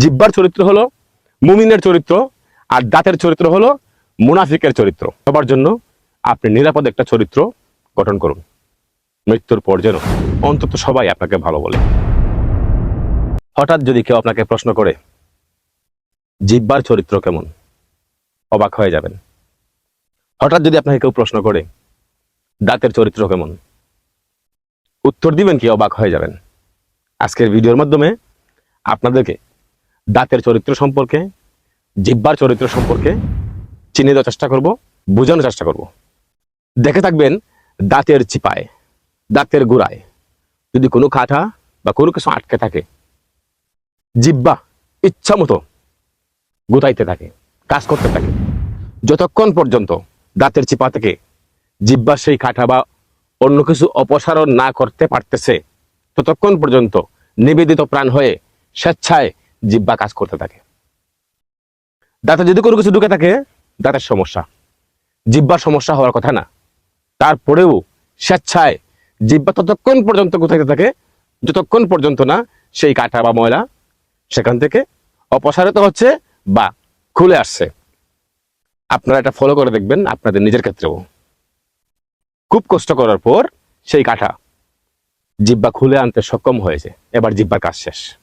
জিব্বার চরিত্র হলো, মুমিনের চরিত্র, আর দাঁতের চরিত্র হলো, মুনাফিকের চরিত্র। সবার জন্য আপনি নিরাপদ একটা চরিত্র গঠন করুন। মৃত্যুর পর যেন অন্তত সবাই আপনাকে ভালো বলে। হঠাৎ যদি কেউ আপনাকে প্রশ্ন করে, জিব্বার চরিত্র কেমন? অবাক হয়ে যাবেন। হঠাৎ যদি আপনাকে কেউ প্রশ্ন করে, দাঁতের চরিত্র কেমন? উত্তর দিবেন কি, অবাক হয়ে যাবেন। আজকের ভিডিওর মাধ্যমে আপনাদেরকে দাঁতের চরিত্র সম্পর্কে, জিব্বার চরিত্র সম্পর্কে চিনে দেওয়ার চেষ্টা করব, বোঝানোর চেষ্টা করব। দেখে থাকবেন দাঁতের চিপায়, দাঁতের গোড়ায়। যদি কোনো কাঁটা বা কোনো কিছু আটকে থাকে, জিব্বা ইচ্ছা মতো গুতাইতে থাকে, কাজ করতে থাকে, যতক্ষণ পর্যন্ত দাঁতের চিপা থেকে জিব্বা সেই কাঁটা বা অন্য কিছু অপসারণ না করতে পারতেছে, ততক্ষণ পর্যন্ত নিবেদিত প্রাণ হয়ে স্বেচ্ছায় জিব্বা কাজ করতে থাকে। দাঁতে যদি কোনো কিছু ঢুকে থাকে, দাঁতের সমস্যা। জিব্বার সমস্যা হওয়ার কথা না। তারপরেও স্বেচ্ছায় জিব্বা ততক্ষণ পর্যন্ত কোথায় থাকে, যতক্ষণ পর্যন্ত না সেই কাঁটা বা ময়লা সেখান থেকে অপসারিত হচ্ছে বা খুলে আসছে। আপনারা এটা ফলো করে দেখবেন আপনাদের নিজের ক্ষেত্রেও। খুব কষ্ট করার পর সেই কাঁটা জিব্বা খুলে আনতে সক্ষম হয়েছে। এবার জিব্বার কাজ শেষ।